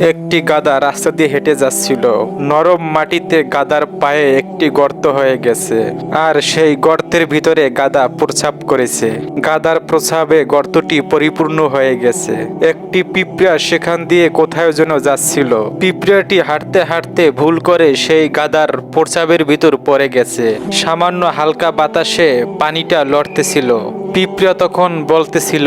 একটি গাদা রাস্তা দিয়ে হেঁটে যাচ্ছিল। নরম মাটিতে গাদার পায়ে একটি গর্ত হয়ে গেছে, আর সেই গর্তের ভিতরে গাদা প্রস্রাব করেছে। গাদার প্রস্রাবে গর্তটি পরিপূর্ণ হয়ে গেছে। একটি পিঁপড়া সেখান দিয়ে কোথায় যেন যাচ্ছিল। পিঁপড়াটি হাঁটতে হাঁটতে ভুল করে সেই গাদার প্রস্রাবের ভিতর পড়ে গেছে। সামান্য হালকা বাতাসে পানিটা লড়তেছিল। পিঁপড়া তখন বলতেছিল,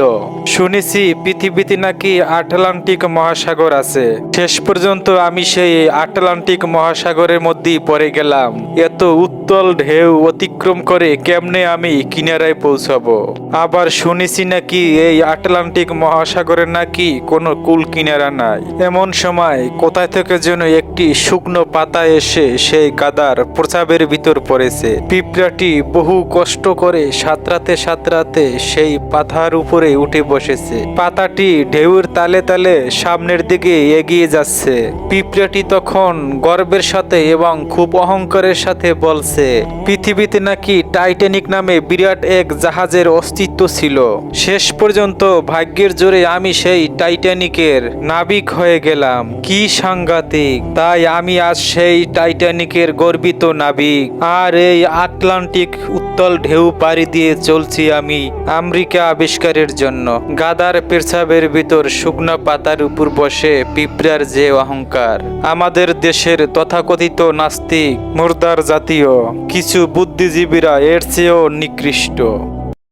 শুনেছি পৃথিবীতে নাকি আটলান্টিক মহাসাগর আছে। শেষ পর্যন্ত আমি সেই আটলান্টিক মহাসাগরের মধ্যেই পড়ে গেলাম। এত উত্তল ঢেউ অতিক্রম করে কেমনে আমি কিনারায় পৌঁছাবো? আবার শুনেছি নাকি এই আটলান্টিক মহাসাগরের নাকি কোনো কুল কিনারা নাই। এমন সময় কোথায় থেকে যেন একটি শুকনো পাতা এসে সেই গাদার প্রসাবের ভিতর পড়েছে। পিঁপড়াটি বহু কষ্ট করে সাঁতরাতে সাঁতরাতে সেই পাথার উপরে উঠে বসেছে। পাতাটি ঢেউর তালে তালে সামনের দিকে এগিয়ে যাচ্ছে। পিঁপড়াটি তখন গর্বের সাথে এবং খুব অহংকারের সাথে বলছে, পৃথিবীতে নাকি টাইটানিক নামে বিরাট এক জাহাজের অস্তিত্ব ছিল। শেষ পর্যন্ত ভাগ্যের জোরে আমি সেই টাইটানিকের নাবিক হয়ে গেলাম। কি সাংঘাতিক! তাই আমি আজ সেই টাইটানিকের গর্বিত নাবিক। আর এই আটলান্টিক উত্তল ঢেউ পাড়ি দিয়ে চলছি আমি। আমেরিকা আবিষ্কারের জন্য। গাদার পেছাবের ভিতর শুকনো পাতার উপর বসে পিঁপড়ার যে অহংকার। আমাদের দেশের তথাকথিত নাস্তিক, মুর্দার জাতীয়, কিছু বুদ্ধিজীবীরা এর চেয়েও নিকৃষ্ট।